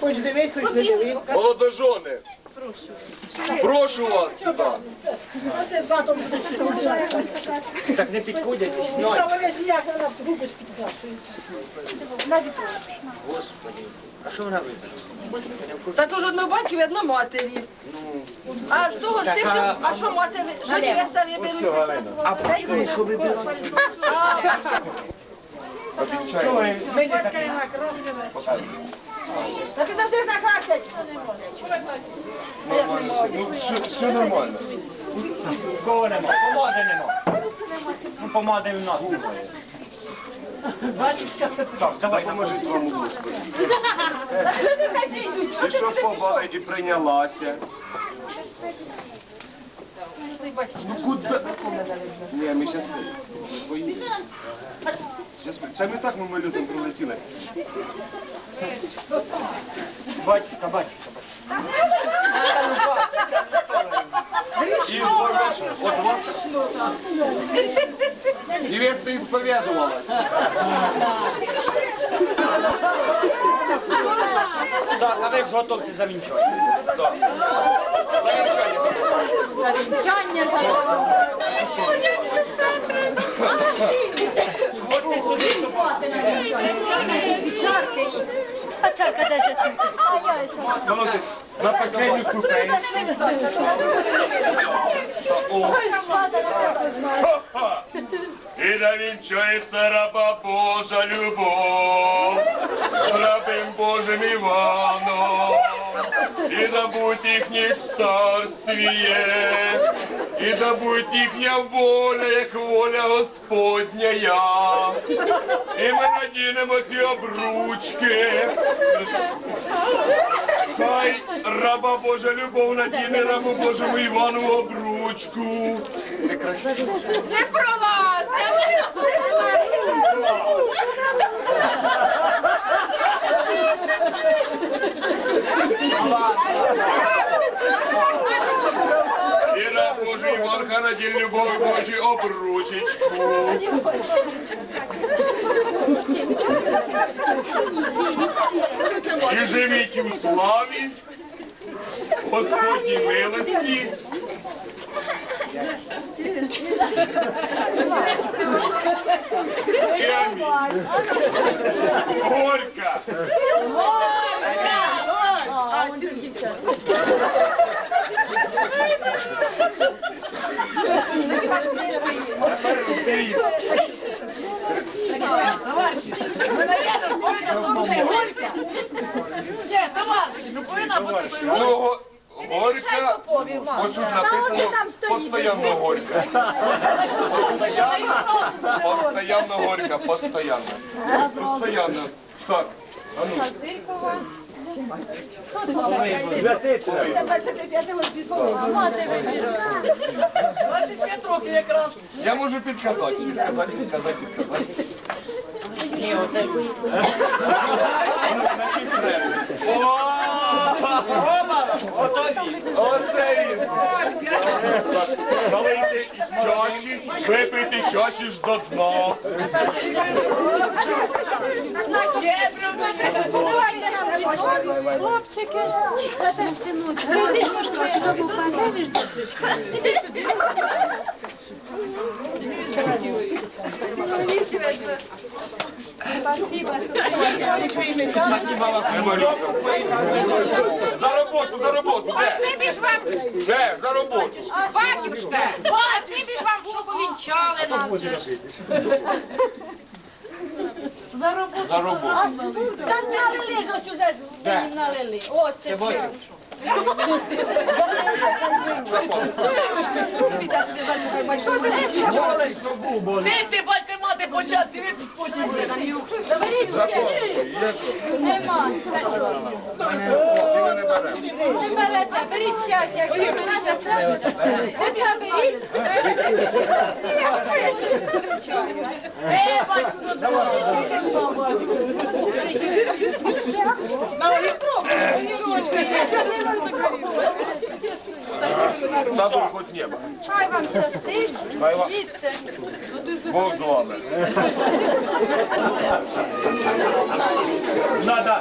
Хоч дивись, хоч не дивись. Молодожони. Прошу вас сюди. Так не підходять. Ну, Господи, а що вона вибрала? Та то ж одно батьків, одно матері. А з того Так, стиху, а- що матері, що невеста виберуться? А батько, що вибирати? Обіцяю. Та ж накрасять. Ну, все, все нормально. Кого? Помади нема. Ну, помади в нас немає. Так, давай, Поможіть вам Господи. Люди що і прийнялася. Ну куди? Ні, ми зараз поїдемо. Щас ми- Це ми так ми лютом прилетіли. Батюшка, батюшка. І зловиш от вас. Невеста исповедовалась. Так, а ви готовте завінчувати. А чарка даже Молодець. На последню ступень. І да вінчається раба Божа любов, рабим Божим Іваном, і да будь їхнє царствіє, і да будь їхня воля, як воля Господня. І ми надінемо ці обручки. Хай раба Божа любов надіне рабу Божому Івану обручку. Не про вас! І раб Божий Іван хай надіне любов Божі обручечку. І живіть у славі, Господній милості. І амінь. Горька! Товариші, ви навіть повинна слухати горька. Ні, товариші, ну повинна бути Ну, го- горька, ось тут написано постоянно горька. Постоянно, постоянно горька, постоянно. Постоянно. Так, а ну. Я можу підказати, підказати, підказати, підказати. Ні, оце Оце він. Налийте із чаші, випийте чаші ж до дна. Хлопчики, а теж синуть. Родинку ж твоє дому пам'ятаєш? Спасибо, За роботу, за роботу? Спасибі ж вам, Де? За роботу. батюшка, спасибі ж вам, що повінчали нас. За роботу. За роботу. Там налили ж ось уже ж мені налили. Ось це все. Ти, батько, мати почати, ви потім. Нема. Чи ви не берете? Не берете, беріть щастя, якщо берете, це беріть. Е, батько, На Табор хоч небо. Хай вам щастить, Хай. Бог з вами. Надо,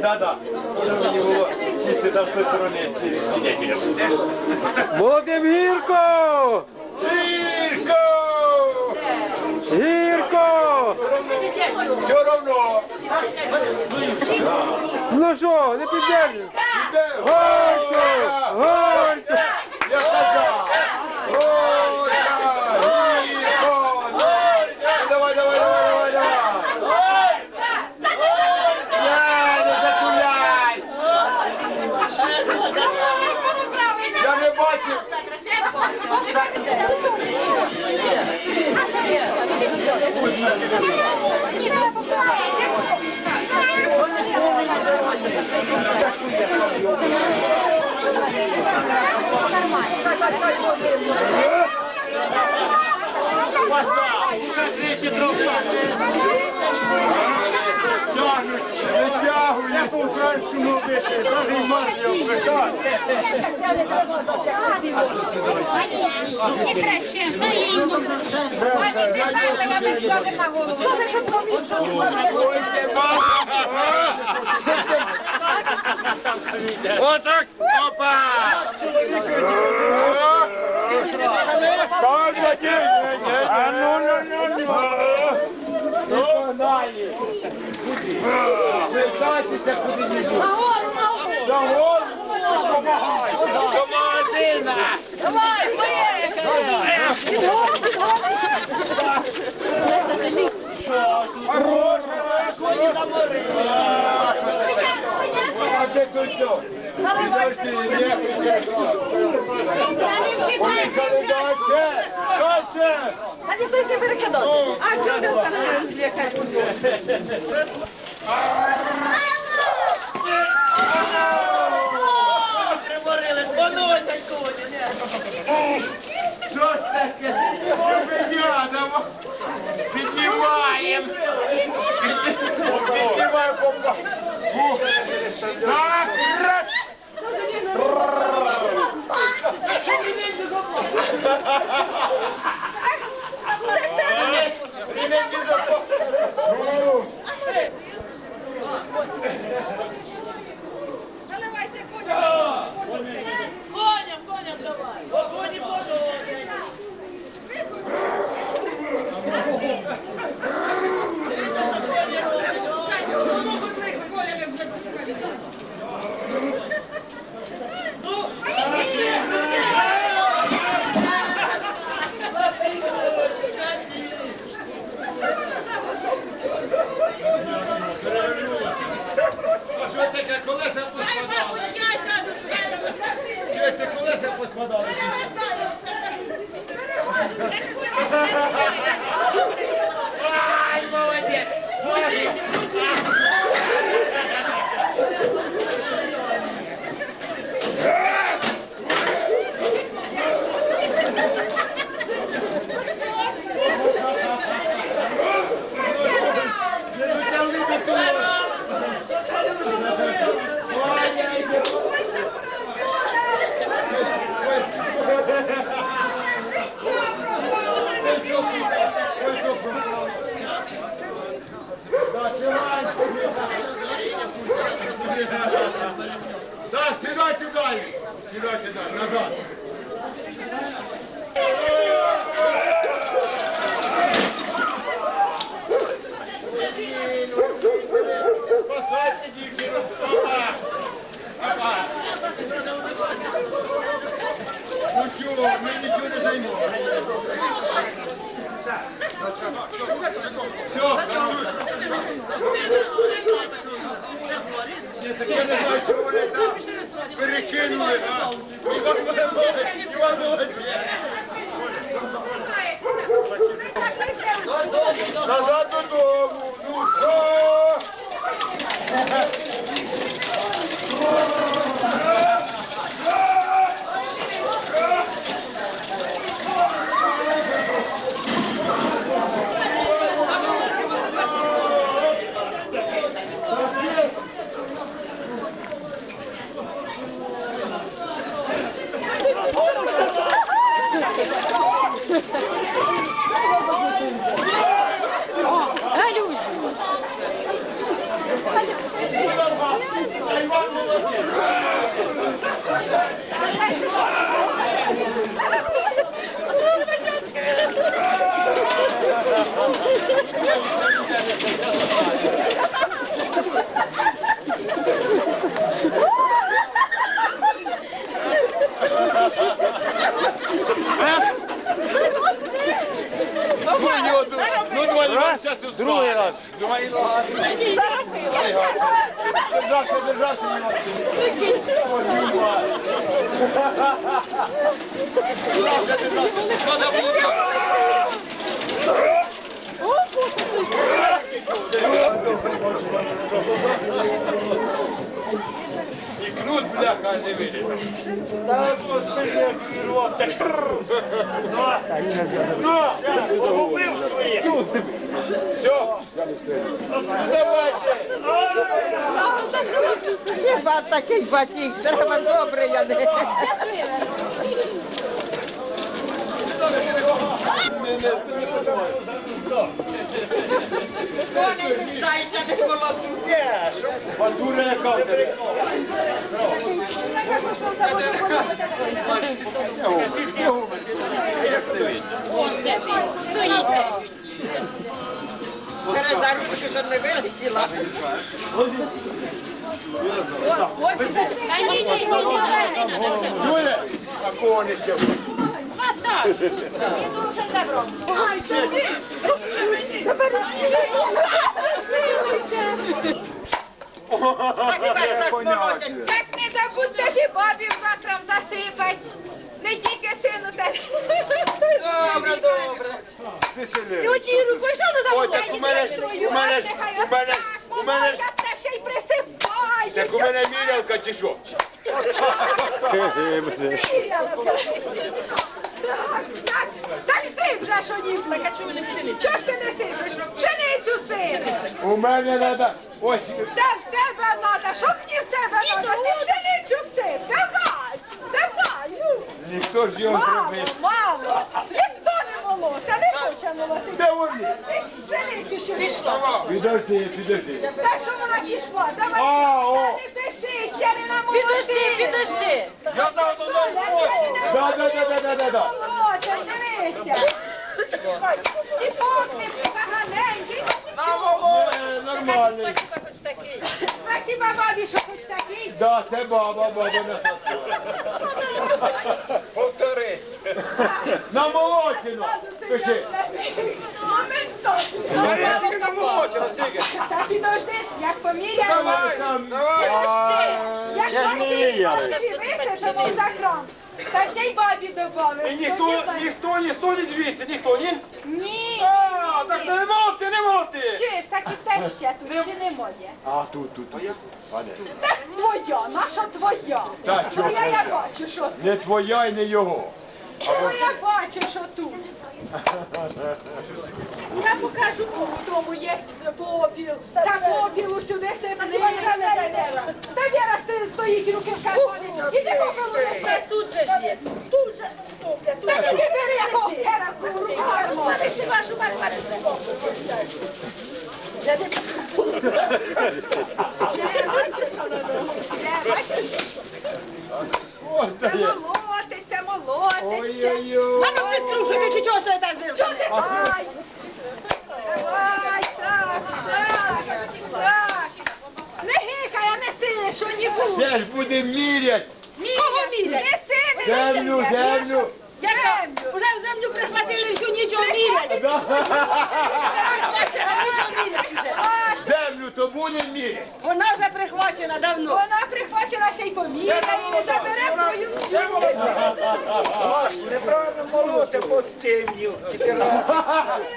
да-да. Треба його сісти там з тої сидіти. Будем гірко! Тирко! Все равно. Ну що, не піддержиш? Іде. Горько! Горько! Я сказав. Давай, давай, давай, давай, давай. Я, не затуляй! Я не бачив. Тягнуть, не тягують. Я по-українському вбити, навіть мати обпитати. Отак, опа! Так, Владимир, а ну, ну, ну, ну. Ну, далі. Вертайтеся куди-небудь. За голову. До магазина. Давай, поїхали! Хорош, хорош, А де тут що? Не Поїхали дальше. Дальше. А ніхто не перекидати. А чого не встановили зв'якати? Що ж таке? Ремень не запомнил. Коням, коням давай! А що таке колеса поскладали? Що це колеса поскладали? Ай, молодець! Молодець! Не дотягли до того. Так, сідайте далі. Сідайте далі, назад. Спасайте дівчину. Опа. Опа. Ну чого, ми нічого не займемо. Все, так я не знаю, чого вони там перекинули, а? Іван молодець, Іван молодець. Назад додому, ну що? Галюсь! Ну, його, ду- ну, давай, давай, зараз Другий раз. Держався, держався. І кнут, бляха, не вийде. Та господи, який рот. так. Ну, погубив своє. Все. Давайте. Хіба такий батіг, треба добре, я не. Вони не знаєте, де коло Є, що? Бандура яка в тебе? передарівки, що не вилетіла. Чує? А кого не ще? Так не забудьте і бабів завтра засипать. Не тільки сину те. Добре, добре. І рукою, що ви Ой, так у мене ж- у мене ж- у мене ж- у мене ж- та ще й присипає. Так у мене мірялка чи що? Так, так, так сип вже, що ні. Так, а чому не? Чого ж ти не сипиш? Пшеницю сипиш. У мене треба. Ось. Та в тебе надо, що мені в тебе? Ти пшеницю сип, давай, давай, Ніхто ж його Мало, зробив. мало. Ніхто не молоти, не хоче молоти. Де вони? Пшеницю що пішла. Підожди, підожди. Та що вона пішла? Давай, А, о. та не пиши, ще не намолоти. Підожди, підожди. Я дав до Да, да, да, да, да, да, да. Дивися. Чіпок не поганенький. Е, Нормальний. Спасибо бабі, що хоч такий. Да, це баба, баба на Повтори. На молочину. Пиши. Та підождиш, як поміряємо. Давай, давай. Підожди. Я ж Я вам не я. висипемо за кран. Та ще й бабі добавив. І ніхто, ніхто ні 100, ні 200, ніхто, ні? Ні. Не молоти, не молоти. Чуєш, так і те ще тут, чи не моє? А, тут, тут, тут. Пане. Так твоя, наша твоя. Так, чого Твоя я твоя? бачу, що тут. Не твоя і не його. Чого я бачу, що тут? Я покажу, кому тому є попіл. Та попілу сюди сипни. Та Віра сти- стоїть руки в кармані. Іди попілу неси. Тут же ж є. Тут же. Та іди бери його. Віра, в руку вашу бачу. Це та є. молотиться, молотиться. Ой-ой-ой. А ну підтрушуйте, чи чого стоїте Що ти? Давай, так, так, так. Не гикай, а неси, що не буде. Це ж буде мірять. Кого мірять? Неси, не Землю, землю. Землю. Уже в землю прихватили, всю нічого мірять. Да. Прихвачена, нічого мірять вже. То буде мірять. Вона вже прихвачена давно. Вона прихвачена ще й поміряє, і забере твою всю. Неправильно молоти по темню.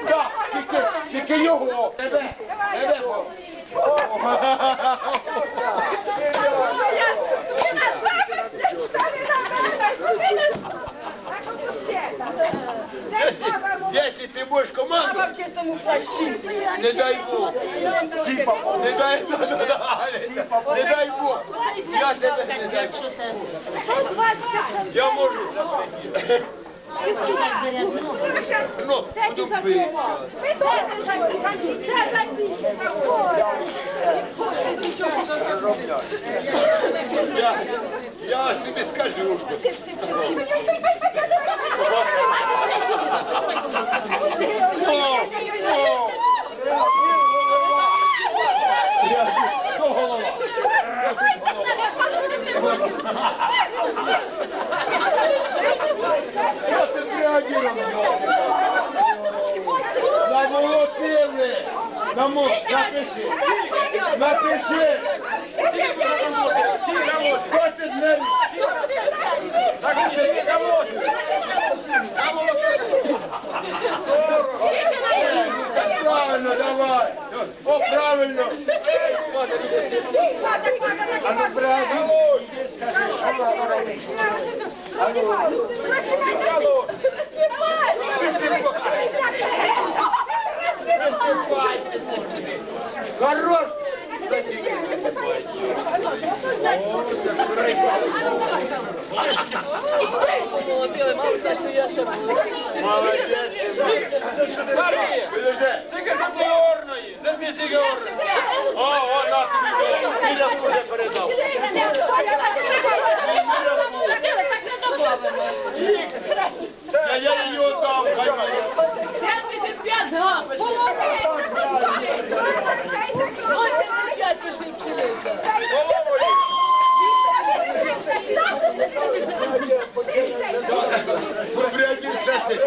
Так, тільки, тільки його. Тебе, тебе. бо. Ти нас забере, та не надо, ти не- Так, от ще так. Це ж баба молода. Якщо ти будеш команду, Баба в чистому плащі. не дай Бог. Не дай не дай Бог. Я тебе не дай Бог. Я можу. Ну, буду пити. Я, я тобі скажу. Що ти реагував? Намолотили! Напиши! Напиши! Хто ти двері? Правильно, давай! О, правильно! Ну, правильно! Скажи, що вона робить? А ну, Хорош! Молодець! Подожди! О, о, на тобі до! Біля вже передав! Я, я її отдав, хай моя! 75 гапиш. 85 пиши пшениця. Субрядів сести!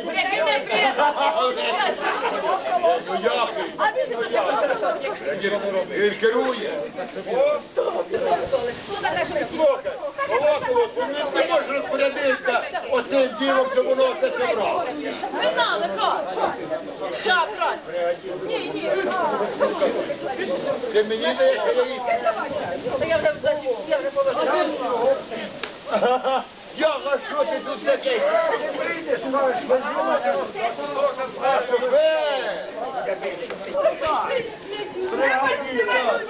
Ну який? Він керує! Не можеш розпорядитися оцим ділом, що воно все зібрало. Ви знали, брат. Так, брат. Ні, ні. Ти мені даєш, я їй. Я вже, я вже положила. Я, а що ти тут такий? А що ви? Не можна.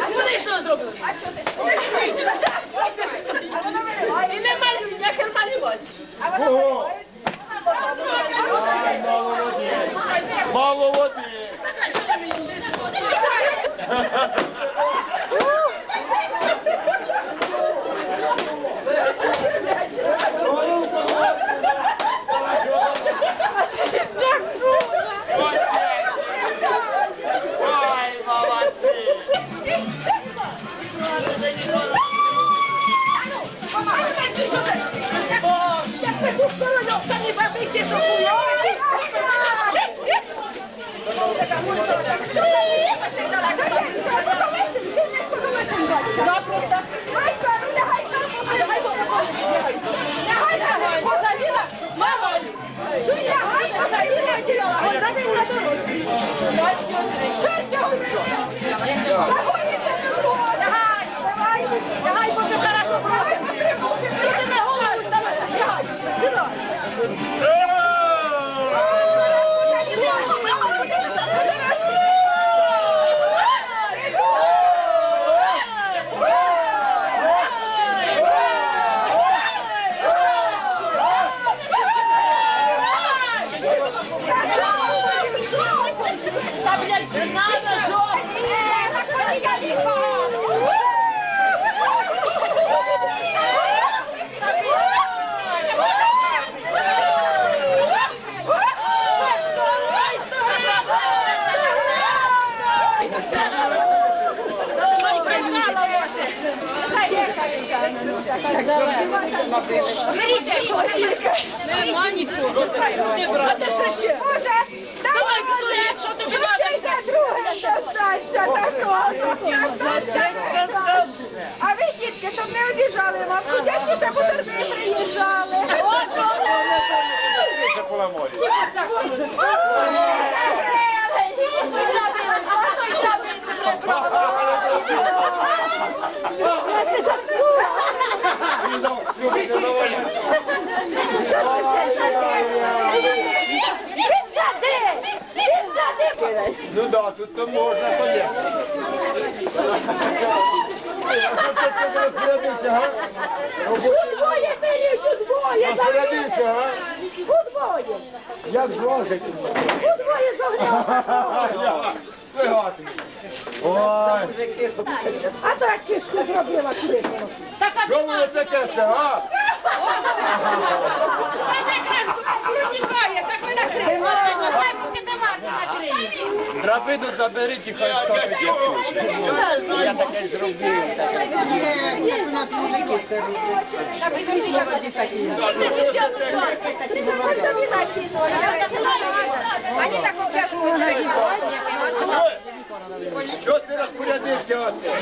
А що ти що зробили? І не малюй, як малювати. Кого? Ай, мало води. Мало води. Давай, Нема нікого. А ви, дітки, щоб не обіжали мамку, частіше по торби приїжджали. Ще Ну да, тут то можна га? Удвоє беріть, удвоє, Розглядився, га? удвоє. Як зложить? Удвоє зогнав. Ой, А так кишку зробила воно? Так, а що воно це, а? Драбину заберіть і хай Я стопить. чого? Я. Я таке зробив. У нас мужики це роблять. Що ти розпорядився оце?